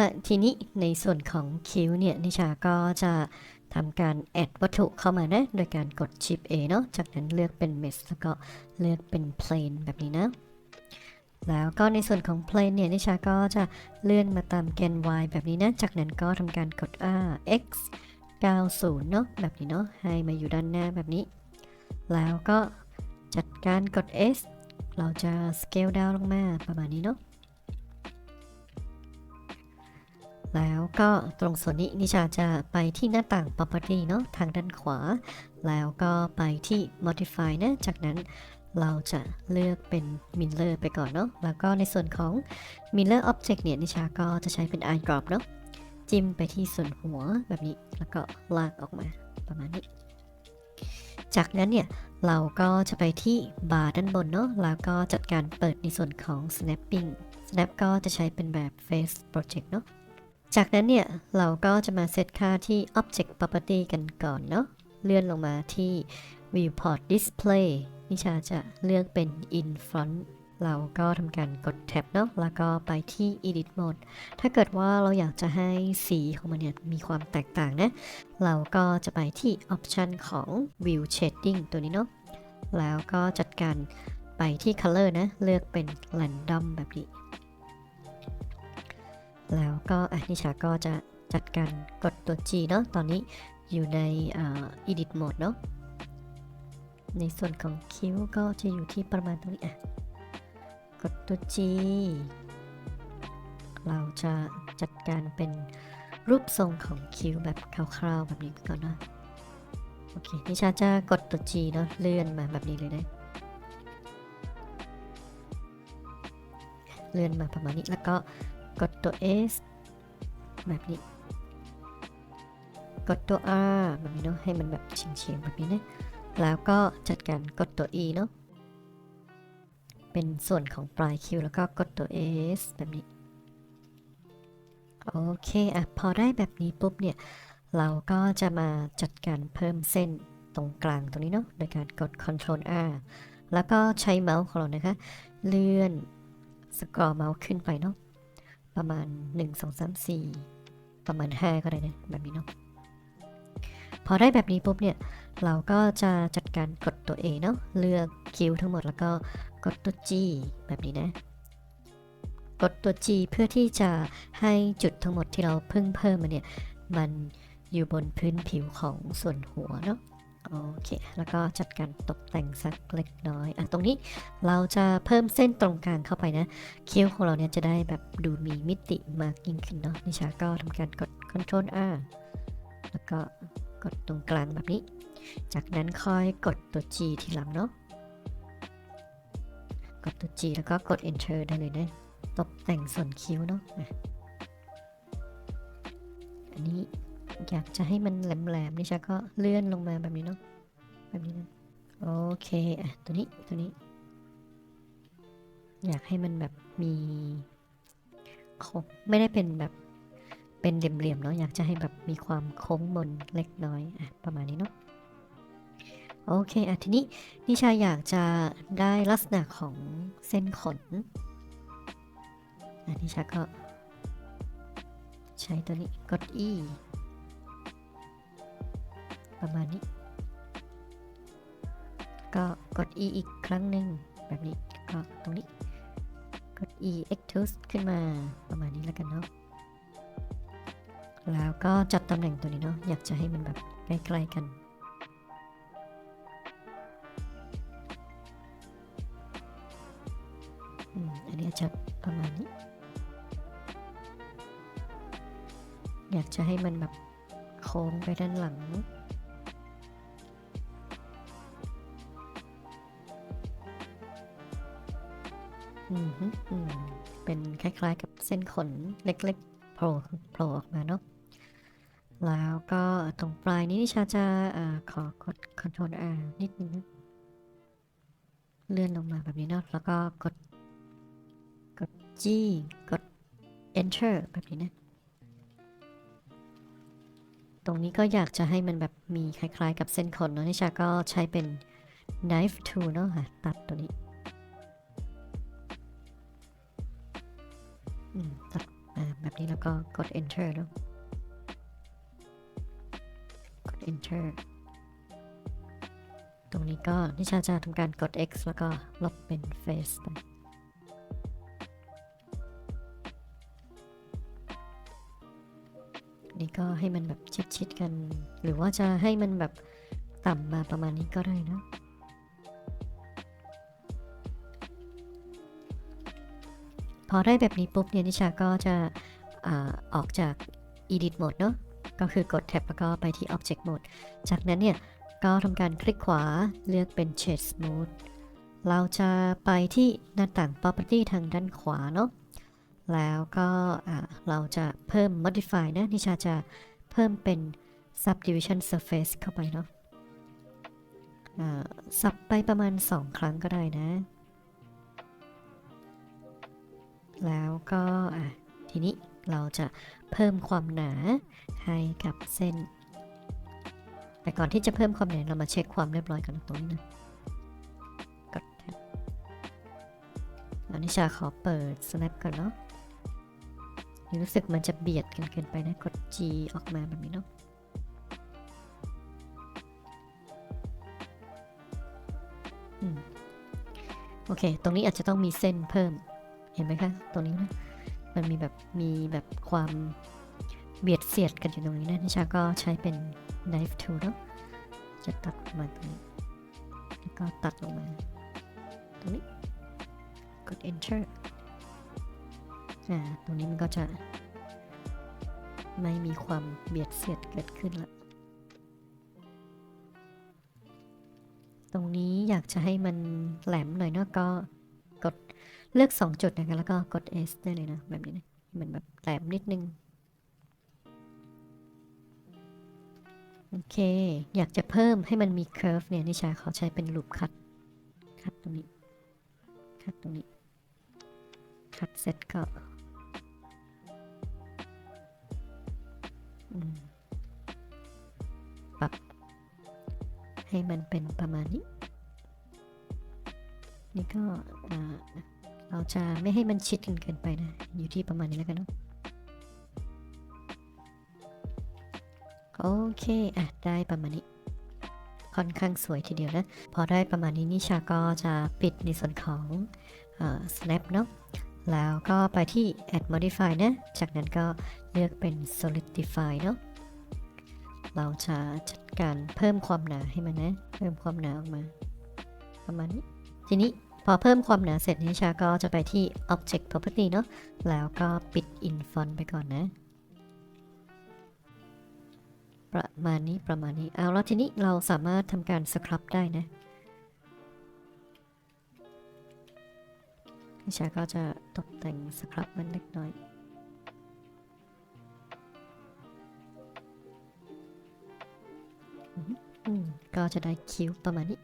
ละทีนี้ในส่วนของคิ้วเนี่ยนิชาก็จะทำการแอดวัตถุเข้ามานะ โดยการกดชิป A เนาะจากนั้นเลือกเป็น Mesh แล้วก็เลือกเป็น Plane แบบนี้นะ แล้วก็ในส่วนของ Plane เนี่ยนิชาก็จะเลื่อนมาตามแกน Y แบบนี้นะ จากนั้นก็ทำการกด R X 90 เนาะแบบนี้เนาะให้มาอยู่ด้านหน้าแบบนี้ แล้วก็จัดการกด S เราจะ scale down ลงมาประมาณนี้เนาะ แล้วก็ตรงส่วนนี้นิชาจะไปที่หน้าต่าง property เนาะทางด้านขวา แล้วก็ไปที่ modify นะ จากนั้นเราจะเลือกเป็น mirror ไปก่อนเนาะแล้วก็ในส่วนของ mirror object เนี่ย นิชาก็จะใช้เป็น eyedrop เนาะจิ้มไปที่ส่วนหัวแบบนี้แล้วก็ลากออกมาประมาณนี้ จากนั้นเนี่ย เราก็จะไปที่บาร์ด้านบนเนาะแล้วก็จัดการเปิดในส่วนของ snapping snap ก็จะใช้เป็นแบบ face project เนาะ จากนั้นเนี่ย เราก็จะมาเซตค่าที่ object property กันก่อนเนาะ เลื่อนลงมาที่ viewport display นิชาจะเลือกเป็น in front เราก็ทำการกดแท็บเนาะ แล้วก็ไปที่ edit mode ถ้าเกิดว่าเราอยากจะให้สีของมันเนี่ยมีความแตกต่างนะ เราก็จะไปที่ option ของ view shading ตัวนี้เนาะ แล้วก็จัดการไปที่ color นะ เลือกเป็น random แบบนี้ แล้วก็อะนิชาก็จะจัดการกดตัว G เนาะตอนนี้อยู่ในอ่า edit mode เนาะในส่วนของคิ้วก็จะอยู่ที่ประมาณตรงนี้อะกดตัว G เราจะจัดการเป็นรูปทรงของคิ้วแบบคร่าวๆแบบนี้ก่อนเนาะโอเคนิชาจะกดตัว G เนาะเลื่อนมาแบบนี้เลยนะเลื่อนมาประมาณนี้แล้วก็ กดตัว S แบบนี้ กดตัว R แบบนี้เนาะให้มันแบบเฉียงๆแบบนี้นะแล้วก็จัดการกดตัว E เนาะเป็นส่วนของปลายคิ้วแล้วก็กดตัว S แบบนี้ โอเคอะพอได้แบบนี้ปุ๊บเนี่ย เราก็จะมาจัดการเพิ่มเส้นตรงกลางตรงนี้เนาะโดยการกด Ctrl R แล้วก็ใช้เมาส์ของเรานะคะ เลื่อนสกรอเมาส์ขึ้นไปเนาะ ประมาณ 1 2 3 4 ประมาณ 5 ก็ได้นะ แบบนี้เนาะพอได้แบบนี้ปุ๊บเนี่ย เราก็จะจัดการกดตัว A เนาะเลือกคิวทั้งหมดแล้วก็กดตัว G แบบนี้นะ กดตัว G เพื่อที่จะให้จุดทั้งหมดที่เราเพิ่งเพิ่มมาเนี่ย มันอยู่บนพื้นผิวของส่วนหัวเนาะ โอเค แล้วก็จัดการตกแต่งสักเล็กน้อย อะ ตรงนี้เราจะเพิ่มเส้นตรงกลางเข้าไปนะ คิ้วของเราเนี่ยจะได้แบบดูมีมิติมากยิ่งขึ้นเนาะ นิชาก็ทำการกด Ctrl R แล้วก็กดตรงกลางแบบนี้ จากนั้นค่อยกดตัว G ทีหลังเนาะ กดตัว G แล้วก็กด Enter ได้เลยนะ ตกแต่งส่วนคิ้วเนาะอะอันนี้ อยากจะให้มันแหลมๆนิชาก็เลื่อนลงมาแบบนี้เนาะแบบนี้นะโอเคอะตัวนี้ตัวนี้ อยากให้มันแบบมีโค้งไม่ได้เป็นแบบเป็นเหลี่ยมๆเนาะอยากจะให้แบบมีความโค้งมนเล็กน้อยอะประมาณนี้เนาะโอเคอะทีนี้นิชาอยากจะได้ลักษณะของเส้นขนอะนิชาก็ใช้ตัวนี้กด E ประมาณนี้ ก็กด E อีกครั้งหนึ่งแบบนี้ก็ตรงนี้ กด E extrude ขึ้นมาประมาณนี้แล้วกันเนาะแล้วก็จัดตำแหน่งตัวนี้เนาะอยากจะให้มันแบบใกล้ๆกันอันนี้จะประมาณนี้ อยากจะให้มันแบบโค้งไปด้านหลัง เป็นคล้ายๆกับเส้นขนเล็กๆโผล่โผล่ออกมาเนาะ แล้วก็ตรงปลายนี้นิชาจะอขอกด Ctrl R นิดนึงนะเลื่อนลงมาแบบนี้เนาะ แล้วก็กด กด G กด Enter แบบนี้นะ ตรงนี้ก็อยากจะให้มันแบบมีคล้ายๆกับเส้นขนเนาะนิชาก็ใช้เป็น knife tool เนาะค่ะ ตัดตัวนี้ ตัดแบบนี้แล้วก็กด enter เนอะกด enter ตรงนี้ก็นิชาจะทำการกด X แล้วก็ลบเป็น face ไปนี่ก็ให้มันแบบชิดๆกัน หรือว่าจะให้มันแบบต่ำมาประมาณนี้ก็ได้นะ พอได้แบบนี้ปุ๊บเนี่ยนิชาก็จะอออกจาก edit mode เนอะก็คือกดแท็บแล้วก็ไปที่ object mode จากนั้นเนี่ยก็ทำการคลิกขวาเลือกเป็น shade smooth เราจะไปที่หน้าต่าง property ทางด้านขวาเนาะแล้วก็เราจะเพิ่ม modify นะนิชาจะเพิ่มเป็น subdivision surface เข้าไปเนาะอ่าสับไปประมาณ 2 ครั้งก็ได้นะ แล้วก็ทีนี้เราจะเพิ่มความหนาให้กับเส้น แต่ก่อนที่จะเพิ่มความหนาเรามาเช็คความเรียบร้อยกันตรงนี้นะกดแท็บอันนิชาขอเปิด snap ก่อนเนาะรู้สึกมันจะเบียดกันเกินไปนะกด G ออกมาแบบนี้เนาะโอเค ตรงนี้อาจจะต้องมีเส้นเพิ่ม เห็นไหมคะตรงนี้นะมันมีแบบมีแบบความเบียดเสียดกันอยู่ตรงนี้นะนิชาก็ใช้เป็น knife tool เนาะจะตัดออกมาตรงนี้แล้วก็ตัดลงมา ตรงนี้กด enter อ่าตรงนี้มันก็จะ ไม่มีความเบียดเสียดเกิดขึ้นละตรงนี้อยากจะให้มันแหลมหน่อยเนาะก็กด เลือก 2 จุดนะคะแล้วก็กด S ได้เลยนะแบบนี้นะให้มันแบบแหลมนิดนึง โอเค อยากจะเพิ่มให้มันมี curve เนี่ยนิชาเขาใช้เป็นลูปคัดคัดตรงนี้ คัดตรงนี้ คัดเสร็จก็ปรับ ให้มันเป็นประมาณนี้ นี่ก็อ่า เราจะไม่ให้มันชิดกันเกินไปนะ อยู่ที่ประมาณนี้แล้วกันเนาะโอเค อะ ได้ประมาณนี้ ค่อนข้างสวยทีเดียวนะ พอได้ประมาณนี้นิชาก็จะปิดในส่วนของเออ snap เนาะ แล้วก็ไปที่ add modify นะ จากนั้นก็เลือกเป็น solidify เนาะ เราจะจัดการเพิ่มความหนาให้มันนะ เพิ่มความหนาออกมา ประมาณนี้ ทีนี้ พอเพิ่มความหนาเสร็จนิชาก็จะไปที่ object property เนาะแล้วก็ปิด in font ไปก่อนนะ ประมาณนี้ประมาณนี้เอาแล้วทีนี้เราสามารถทำการสครับได้นะนิชาก็จะตกแต่งสครับมันเล็กน้อยก็จะได้คิ้วประมาณนี้